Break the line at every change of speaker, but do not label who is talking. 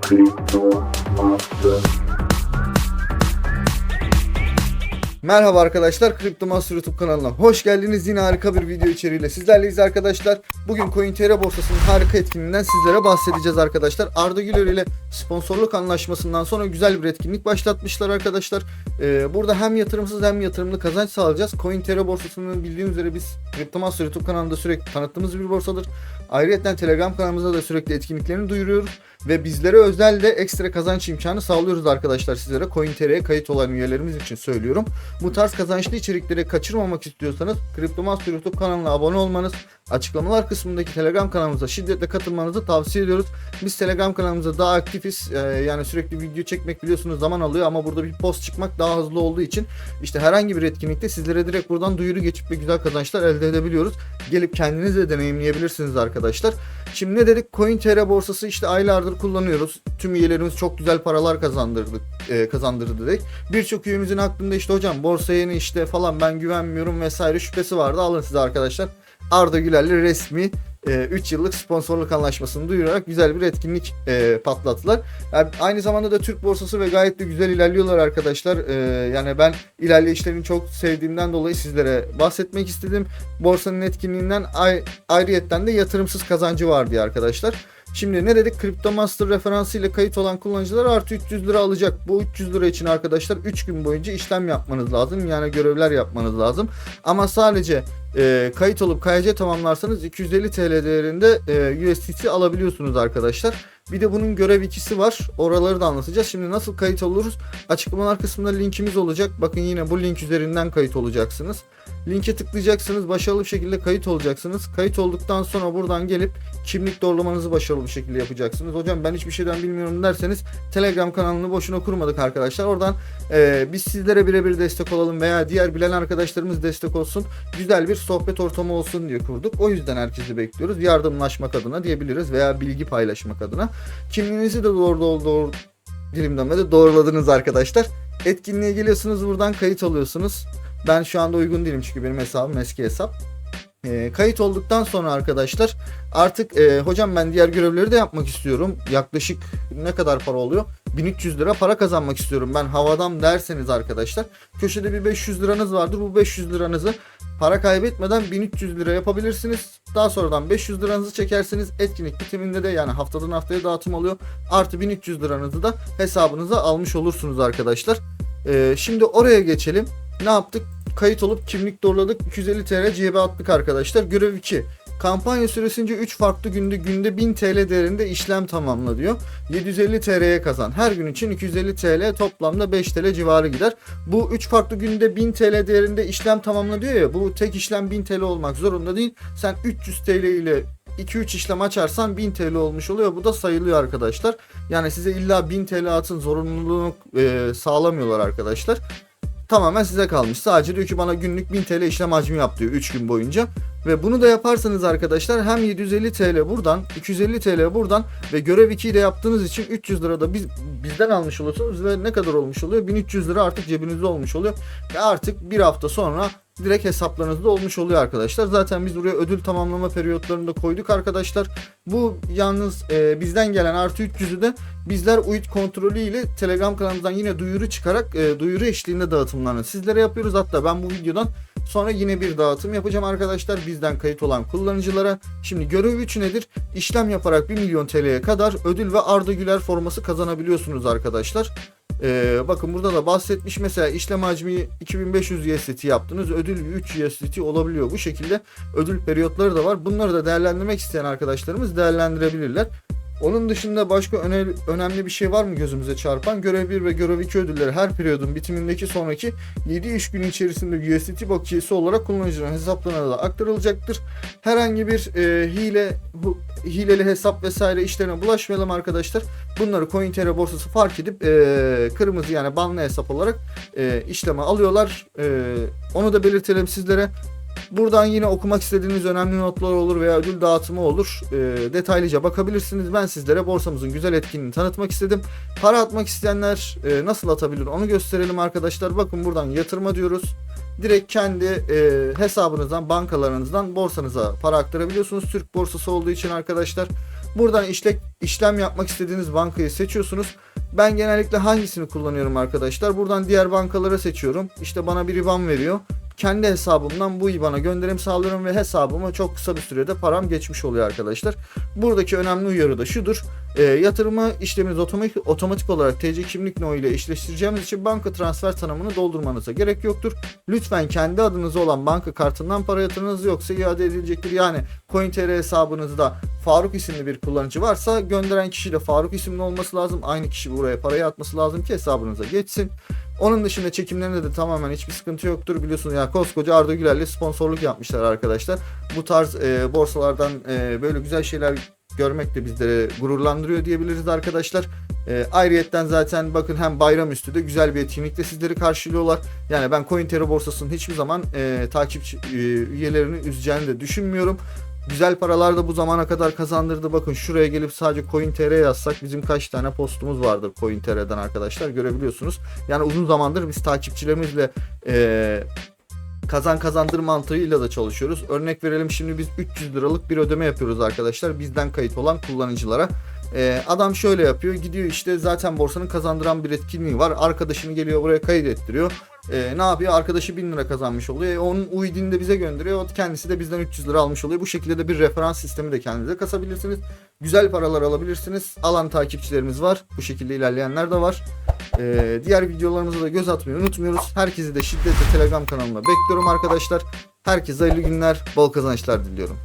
クリプトマスター Merhaba arkadaşlar, Crypto Master YouTube kanalına hoş geldiniz. Yine harika bir video içeriğiyle sizlerleyiz arkadaşlar. Bugün CoinTR borsasının harika etkinliğinden sizlere bahsedeceğiz arkadaşlar. Arda Güler ile sponsorluk anlaşmasından sonra güzel bir etkinlik başlatmışlar arkadaşlar. Ee, burada hem yatırımsız hem yatırımlı kazanç sağlayacağız. CoinTR borsasının bildiğiniz üzere biz Crypto Master YouTube kanalında sürekli tanıttığımız bir borsadır. Ayrıca Telegram kanalımızda da sürekli etkinliklerini duyuruyoruz. Ve bizlere özel de ekstra kazanç imkanı sağlıyoruz arkadaşlar sizlere. CoinTR'ye kayıt olan üyelerimiz için söylüyorum. Bu tarz kazançlı içerikleri kaçırmamak istiyorsanız CryptoMaster YouTube kanalına abone olmanız, açıklamalar kısmındaki Telegram kanalımıza şiddetle katılmanızı tavsiye ediyoruz. Biz Telegram kanalımızda daha aktifiz. Ee, yani sürekli video çekmek biliyorsunuz zaman alıyor ama burada bir post çıkmak daha hızlı olduğu için işte herhangi bir etkinlikte sizlere direkt buradan duyuru geçip ve güzel kazançlar elde edebiliyoruz. Gelip kendiniz de deneyimleyebilirsiniz arkadaşlar. Şimdi ne dedik? CoinTR borsası işte aylardır kullanıyoruz. Tüm üyelerimiz çok güzel paralar kazandırdık, e, kazandırdı dedik. Birçok üyemizin aklında işte hocam borsa yeni işte falan ben güvenmiyorum vesaire şüphesi vardı. Alın size arkadaşlar. Arda Güler'le resmi 3 yıllık sponsorluk anlaşmasını duyurarak güzel bir etkinlik e, patlattılar. Yani aynı zamanda da Türk borsası ve gayet de güzel ilerliyorlar arkadaşlar. E, yani ben ilerleyişlerini çok sevdiğimden dolayı sizlere bahsetmek istedim. Borsanın etkinliğinden ay, ayrıyetten de yatırımsız kazancı var diye arkadaşlar. Şimdi ne dedik? Crypto Master referansı ile kayıt olan kullanıcılar artı 300 lira alacak. Bu 300 lira için arkadaşlar 3 gün boyunca işlem yapmanız lazım. Yani görevler yapmanız lazım. Ama sadece e, kayıt olup KYC tamamlarsanız 250 TL değerinde e, USDT alabiliyorsunuz arkadaşlar. Bir de bunun görev ikisi var. Oraları da anlatacağız. Şimdi nasıl kayıt oluruz? Açıklamalar kısmında linkimiz olacak. Bakın yine bu link üzerinden kayıt olacaksınız. Linke tıklayacaksınız. Başarılı bir şekilde kayıt olacaksınız. Kayıt olduktan sonra buradan gelip kimlik doğrulamanızı başarılı bir şekilde yapacaksınız. Hocam ben hiçbir şeyden bilmiyorum derseniz Telegram kanalını boşuna kurmadık arkadaşlar. Oradan e, biz sizlere birebir destek olalım veya diğer bilen arkadaşlarımız destek olsun. Güzel bir sohbet ortamı olsun diye kurduk. O yüzden herkesi bekliyoruz. Yardımlaşmak adına diyebiliriz veya bilgi paylaşmak adına. Kimliğinizi de doğru doğru, doğru dilimden de doğruladınız arkadaşlar. Etkinliğe geliyorsunuz buradan kayıt alıyorsunuz. Ben şu anda uygun değilim çünkü benim hesabım eski hesap. E, kayıt olduktan sonra arkadaşlar artık e, hocam ben diğer görevleri de yapmak istiyorum. Yaklaşık ne kadar para oluyor? 1300 lira para kazanmak istiyorum ben havadan derseniz arkadaşlar. Köşede bir 500 liranız vardır. Bu 500 liranızı para kaybetmeden 1300 lira yapabilirsiniz. Daha sonradan 500 liranızı çekersiniz. Etkinlik bitiminde de yani haftadan haftaya dağıtım oluyor. Artı 1300 liranızı da hesabınıza almış olursunuz arkadaşlar. E, şimdi oraya geçelim. Ne yaptık? Kayıt olup kimlik doğruladık. 250 TL cebe attık arkadaşlar. Görev 2. Kampanya süresince 3 farklı günde günde 1000 TL değerinde işlem tamamla diyor. 750 TL'ye kazan. Her gün için 250 TL toplamda 5 TL civarı gider. Bu 3 farklı günde 1000 TL değerinde işlem tamamla diyor ya. Bu tek işlem 1000 TL olmak zorunda değil. Sen 300 TL ile 2-3 işlem açarsan 1000 TL olmuş oluyor. Bu da sayılıyor arkadaşlar. Yani size illa 1000 TL atın zorunluluğunu e, sağlamıyorlar arkadaşlar tamamen size kalmış. Sadece diyor ki bana günlük 1000 TL işlem hacmi yap diyor 3 gün boyunca. Ve bunu da yaparsanız arkadaşlar hem 750 TL buradan, 250 TL buradan ve görev 2'yi de yaptığınız için 300 lira da biz, bizden almış oluyorsunuz ve ne kadar olmuş oluyor? 1300 lira artık cebinizde olmuş oluyor. Ve artık bir hafta sonra direkt hesaplarınızda olmuş oluyor arkadaşlar. Zaten biz buraya ödül tamamlama periyotlarını da koyduk arkadaşlar. Bu yalnız e, bizden gelen artı 300'ü de bizler UIT kontrolü ile Telegram kanalımızdan yine duyuru çıkarak e, duyuru eşliğinde dağıtımlarını sizlere yapıyoruz. Hatta ben bu videodan sonra yine bir dağıtım yapacağım arkadaşlar bizden kayıt olan kullanıcılara. Şimdi görev 3 nedir? İşlem yaparak 1 milyon TL'ye kadar ödül ve Arda Güler forması kazanabiliyorsunuz arkadaşlar. Ee, bakın burada da bahsetmiş mesela işlem hacmi 2500 USDT yaptınız ödül 3 USDT olabiliyor bu şekilde ödül periyotları da var bunları da değerlendirmek isteyen arkadaşlarımız değerlendirebilirler. Onun dışında başka öne, önemli bir şey var mı gözümüze çarpan? Görev 1 ve görev 2 ödülleri her periyodun bitimindeki sonraki 7 iş günü içerisinde USDT bakiyesi olarak kullanıcıların hesaplarına da aktarılacaktır. Herhangi bir e, hile, hu, hileli hesap vesaire işlerine bulaşmayalım arkadaşlar. Bunları CoinTR borsası fark edip e, kırmızı yani banlı hesap olarak e, işleme alıyorlar. E, onu da belirtelim sizlere. Buradan yine okumak istediğiniz önemli notlar olur veya ödül dağıtımı olur. E, detaylıca bakabilirsiniz. Ben sizlere borsamızın güzel etkinliğini tanıtmak istedim. Para atmak isteyenler e, nasıl atabilir onu gösterelim arkadaşlar. Bakın buradan yatırma diyoruz. direkt kendi e, hesabınızdan, bankalarınızdan borsanıza para aktarabiliyorsunuz. Türk borsası olduğu için arkadaşlar. Buradan işlek, işlem yapmak istediğiniz bankayı seçiyorsunuz. Ben genellikle hangisini kullanıyorum arkadaşlar? Buradan diğer bankalara seçiyorum. İşte bana bir IBAN veriyor. Kendi hesabımdan bu IBAN'a gönderim sağlıyorum ve hesabıma çok kısa bir sürede param geçmiş oluyor arkadaşlar. Buradaki önemli uyarı da şudur. E, yatırımı işleminiz otomatik, otomatik olarak TC kimlik no ile eşleştireceğimiz için banka transfer tanımını doldurmanıza gerek yoktur. Lütfen kendi adınıza olan banka kartından para yatırınız yoksa iade edilecektir. Yani CoinTR hesabınızda Faruk isimli bir kullanıcı varsa gönderen kişi de Faruk isimli olması lazım. Aynı kişi buraya parayı atması lazım ki hesabınıza geçsin. Onun dışında çekimlerinde de tamamen hiçbir sıkıntı yoktur. Biliyorsunuz ya koskoca Arda Güler'le sponsorluk yapmışlar arkadaşlar. Bu tarz e, borsalardan e, böyle güzel şeyler görmek de bizleri gururlandırıyor diyebiliriz arkadaşlar. E, ayrıyetten zaten bakın hem bayramüstü de güzel bir etkinlikle sizleri karşılıyorlar. Yani ben CoinTero borsasının hiçbir zaman e, takipçi e, üyelerini üzeceğini de düşünmüyorum. Güzel paralar da bu zamana kadar kazandırdı. Bakın şuraya gelip sadece CoinTR yazsak bizim kaç tane postumuz vardır CoinTR'den arkadaşlar görebiliyorsunuz. Yani uzun zamandır biz takipçilerimizle e, kazan kazandır mantığıyla da çalışıyoruz. Örnek verelim şimdi biz 300 liralık bir ödeme yapıyoruz arkadaşlar bizden kayıt olan kullanıcılara. Ee, adam şöyle yapıyor gidiyor işte zaten borsanın kazandıran bir etkinliği var. Arkadaşını geliyor buraya kayıt ettiriyor. Ee, ne yapıyor? Arkadaşı 1000 lira kazanmış oluyor. E, onun UID'ini de bize gönderiyor. Kendisi de bizden 300 lira almış oluyor. Bu şekilde de bir referans sistemi de kendinize kasabilirsiniz. Güzel paralar alabilirsiniz. Alan takipçilerimiz var. Bu şekilde ilerleyenler de var. Ee, diğer videolarımıza da göz atmayı unutmuyoruz. Herkesi de şiddetle Telegram kanalına bekliyorum arkadaşlar. Herkese hayırlı günler, bol kazançlar diliyorum.